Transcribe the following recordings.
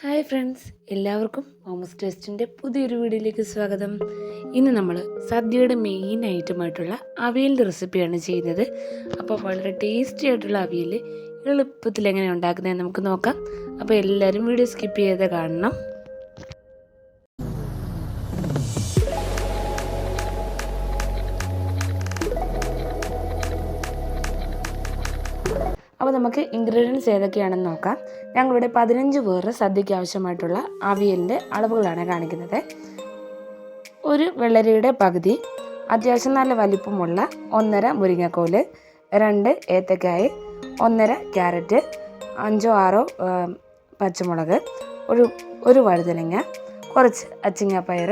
Hi friends എല്ലാവർക്കും Thomas ടേസ്റ്റിന്റെ പുതിയൊരു വീഡിയോയിലേക്ക് സ്വാഗതം. ഇന്ന് നമ്മൾ സദ്യയുടെ മെയിൻ ഐറ്റമായിട്ടുള്ള അവിയലിന്റെ റെസിപ്പിയാണ് ചെയ്യുന്നത്. അപ്പോൾ വളരെ ടേസ്റ്റി ആയിട്ടുള്ള അവിയൽ എളുപ്പത്തിൽ എങ്ങനെ ഉണ്ടാക്കുന്നതെന്ന് നമുക്ക് നോക്കാം. അപ്പോൾ എല്ലാവരും വീഡിയോ സ്കിപ്പ് ചെയ്ത് കാണണം. അപ്പോൾ നമുക്ക് ഇൻഗ്രീഡിയൻസ് ഏതൊക്കെയാണെന്ന് നോക്കാം. ഞങ്ങളിവിടെ പതിനഞ്ച് പേർ സദ്യയ്ക്ക് ആവശ്യമായിട്ടുള്ള അവിയലിന്റെ അളവുകളാണ് കാണിക്കുന്നത്. ഒരു വെള്ളരിയുടെ പകുതി അത്യാവശ്യം നല്ല വലിപ്പമുള്ള ഒന്നര മുരിങ്ങക്കോൽ രണ്ട് ഏത്തക്കായ് ഒന്നര ക്യാരറ്റ് അഞ്ചോ ആറോ പച്ചമുളക് ഒരു ഒരു വഴുതനങ്ങ കുറച്ച് അച്ചിങ്ങപ്പയർ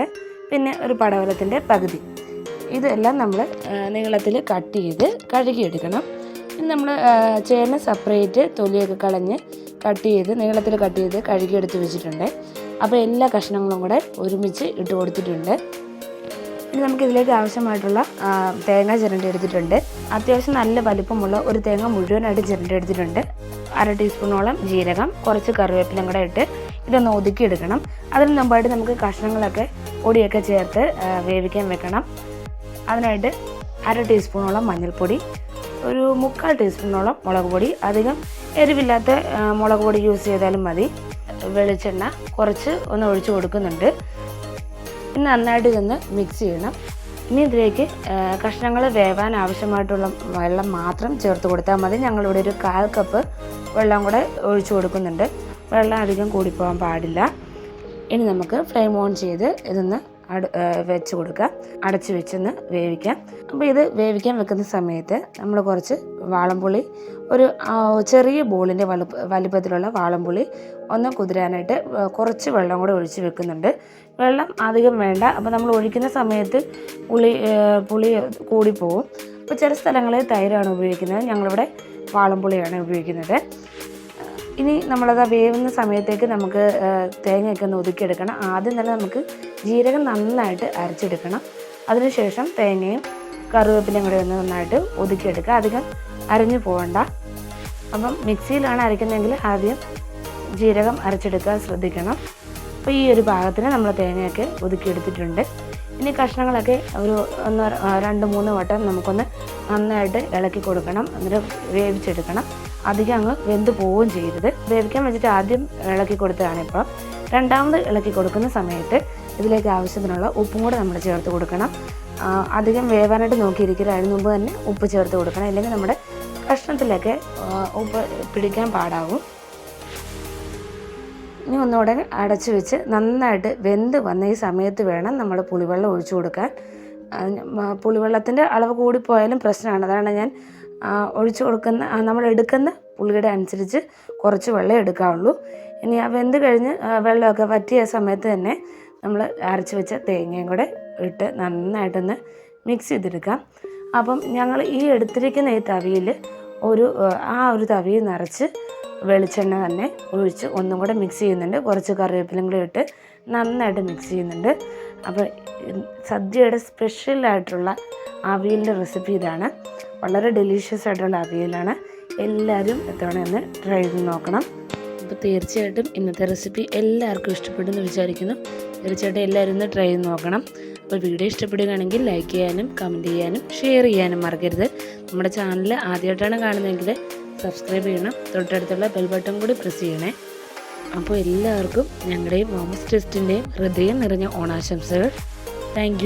പിന്നെ ഒരു പടവലത്തിന്റെ പകുതി. ഇതെല്ലാം നമ്മൾ നീളത്തിൽ കട്ട് ചെയ്ത് കഴുകിയെടുക്കണം. ഇനി നമ്മൾ ചേന സെപ്പറേറ്റ് തൊലിയൊക്കെ കളഞ്ഞ് കട്ട് ചെയ്ത് നീളത്തിൽ കട്ട് ചെയ്ത് കഴുകിയെടുത്ത് വെച്ചിട്ടുണ്ട്. അപ്പോൾ എല്ലാ കഷ്ണങ്ങളും കൂടെ ഒരുമിച്ച് ഇട്ട് കൊടുത്തിട്ടുണ്ട്. ഇനി നമുക്ക് ഇതിലേക്ക് ആവശ്യമായിട്ടുള്ള തേങ്ങ ചിരണ്ടി എടുത്തിട്ടുണ്ട്. അത്യാവശ്യം നല്ല വലിപ്പമുള്ള ഒരു തേങ്ങ മുഴുവനായിട്ട് ചിരണ്ടി എടുത്തിട്ടുണ്ട്. അര ടീസ്പൂണോളം ജീരകം കുറച്ച് കറിവേപ്പിലും കൂടെ ഇട്ട് ഇതൊന്ന് ഒതുക്കി എടുക്കണം. അതിന് മുമ്പായിട്ട് നമുക്ക് കഷ്ണങ്ങളൊക്കെ പൊടിയൊക്കെ ചേർത്ത് വേവിക്കാൻ വെക്കണം. അതിനായിട്ട് അര ടീസ്പൂണോളം മഞ്ഞൾപ്പൊടി ഒരു മുക്കാൽ ടീസ്പൂണോളം മുളക് പൊടി. അധികം എരിവില്ലാത്ത മുളക് പൊടി യൂസ് ചെയ്താലും മതി. വെളിച്ചെണ്ണ കുറച്ച് ഒന്ന് ഒഴിച്ചു കൊടുക്കുന്നുണ്ട്. ഇനി നന്നായിട്ട് ഇതൊന്ന് മിക്സ് ചെയ്യണം. ഇനി ഇതിലേക്ക് കഷ്ണങ്ങൾ വേവാൻ ആവശ്യമായിട്ടുള്ള വെള്ളം മാത്രം ചേർത്ത് കൊടുത്താൽ മതി. ഞങ്ങളിവിടെ ഒരു കാൽ കപ്പ് വെള്ളം കൂടെ ഒഴിച്ചു കൊടുക്കുന്നുണ്ട്. വെള്ളം അധികം കൂടിപ്പോകാൻ പാടില്ല. ഇനി നമുക്ക് ഫ്ലെയിം ഓൺ ചെയ്ത് ഇതൊന്ന് വെച്ച് കൊടുക്കുക. അടച്ച് വെച്ചൊന്ന് വേവിക്കാം അപ്പോൾ ഇത് വേവിക്കാൻ വെക്കുന്ന സമയത്ത് നമ്മൾ കുറച്ച് വാളംപുളി ഒരു ചെറിയ ബോളിന്റെ വലുപ്പ വലിപ്പത്തിലുള്ള വാളംപുളി ഒന്ന് കുതിരാനായിട്ട് കുറച്ച് വെള്ളം കൂടെ ഒഴിച്ച് വെക്കുന്നുണ്ട്. വെള്ളം അധികം വേണ്ട. അപ്പോൾ നമ്മൾ ഒഴിക്കുന്ന സമയത്ത് പുളി പുളി കൂടിപ്പോവും അപ്പോൾ ചില സ്ഥലങ്ങളിൽ തൈരാണ് ഉപയോഗിക്കുന്നത്. ഞങ്ങളിവിടെ വാളംപുളിയാണ് ഉപയോഗിക്കുന്നത്. ഇനി നമ്മളത് വേവുന്ന സമയത്തേക്ക് നമുക്ക് തേങ്ങയൊക്കെ ഒന്ന് ഒതുക്കിയെടുക്കണം. ആദ്യം തന്നെ നമുക്ക് ജീരകം നന്നായിട്ട് അരച്ചെടുക്കണം. അതിനുശേഷം തേങ്ങയും കറിവേപ്പിലയും കൂടെ ഒന്ന് നന്നായിട്ട് ഒതുക്കിയെടുക്കുക. അധികം അരഞ്ഞു പോകണ്ട അപ്പം മിക്സിയിലാണ് അരയ്ക്കുന്നതെങ്കിൽ ആദ്യം ജീരകം അരച്ചെടുക്കാൻ ശ്രദ്ധിക്കണം. അപ്പോൾ ഈ ഒരു പാകത്തിന് നമ്മൾ തേങ്ങയൊക്കെ ഒതുക്കിയെടുത്തിട്ടുണ്ട്. ഇനി കഷ്ണങ്ങളൊക്കെ ഒരു ഒന്ന് രണ്ട് മൂന്ന് വട്ടം നമുക്കൊന്ന് നന്നായിട്ട് ഇളക്കി കൊടുക്കണം. എന്നിട്ട് വേവിച്ചെടുക്കണം. അധികം അങ്ങ് വെന്ത് പോവുകയും ചെയ്യരുത്. വേവിക്കാൻ വെച്ചിട്ട് ആദ്യം ഇളക്കി കൊടുത്തതാണ് ഇപ്പോൾ രണ്ടാമത് ഇളക്കി കൊടുക്കുന്ന സമയത്ത് ഇതിലേക്ക് ആവശ്യത്തിനുള്ള ഉപ്പും കൂടെ നമ്മൾ ചേർത്ത് കൊടുക്കണം. അധികം വേവാനായിട്ട് നോക്കിയിരിക്കരുത് അതിന് മുമ്പ് തന്നെ ഉപ്പ് ചേർത്ത് കൊടുക്കണം. അല്ലെങ്കിൽ നമ്മുടെ കഷ്ണത്തിലൊക്കെ ഉപ്പ് പിടിക്കാൻ പാടാവും. ഇനി ഒന്നുകൂടെ അടച്ചു വെച്ച് നന്നായിട്ട് വെന്ത് വന്ന ഈ സമയത്ത് വേണം നമ്മൾ പുളിവെള്ളം ഒഴിച്ചു കൊടുക്കാൻ. പുളിവെള്ളത്തിന്റെ അളവ് കൂടിപ്പോയാലും പ്രശ്നമാണ്. അതാണ് ഞാൻ ഒഴിച്ചു കൊടുക്കുന്ന നമ്മൾ എടുക്കുന്ന പുളിയുടെ അനുസരിച്ച് കുറച്ച് വെള്ളം എടുക്കാവുള്ളൂ. ഇനി ആ വെന്ത് കഴിഞ്ഞ് വെള്ളമൊക്കെ വറ്റിയ സമയത്ത് തന്നെ നമ്മൾ അരച്ച് വെച്ച തേങ്ങയും കൂടെ ഇട്ട് നന്നായിട്ടൊന്ന് മിക്സ് ചെയ്തെടുക്കാം. അപ്പം ഞങ്ങൾ ഈ എടുത്തിരിക്കുന്ന ഈ തവിയിൽ ഒരു ആ, ഒരു തവി നിറച്ച് വെളിച്ചെണ്ണ തന്നെ ഒഴിച്ച് ഒന്നും കൂടെ മിക്സ് ചെയ്യുന്നുണ്ട്. കുറച്ച് കറിവേപ്പിലും കൂടെ ഇട്ട് നന്നായിട്ട് മിക്സ് ചെയ്യുന്നുണ്ട്. അപ്പോൾ സദ്യയുടെ സ്പെഷ്യലായിട്ടുള്ള അവിയലിന്റെ റെസിപ്പി ഇതാണ്. വളരെ ഡെലീഷ്യസ് ആയിട്ടുള്ള അവിയലാണ്. എല്ലാവരും എത്തവണ ഒന്ന് ട്രൈ ചെയ്ത് നോക്കണം. അപ്പോൾ തീർച്ചയായിട്ടും ഇന്നത്തെ റെസിപ്പി എല്ലാവർക്കും ഇഷ്ടപ്പെടുമെന്ന് വിചാരിക്കുന്നു. തീർച്ചയായിട്ടും എല്ലാവരും ഒന്ന് ട്രൈ ചെയ്ത് നോക്കണം. അപ്പോൾ വീഡിയോ ഇഷ്ടപ്പെടുകയാണെങ്കിൽ ലൈക്ക് ചെയ്യാനും കമന്റ് ചെയ്യാനും ഷെയർ ചെയ്യാനും മറക്കരുത്. നമ്മുടെ ചാനൽ ആദ്യമായിട്ടാണ് കാണുന്നതെങ്കിൽ സബ്സ്ക്രൈബ് ചെയ്യണം. തൊട്ടടുത്തുള്ള ബെൽ ബട്ടൺ കൂടി പ്രസ് ചെയ്യണേ. അപ്പോൾ എല്ലാവർക്കും ഞങ്ങളുടെയും മോമസ് ടെസ്റ്റിന്റെയും ഹൃദയം നിറഞ്ഞ ഓണാശംസകൾ. താങ്ക്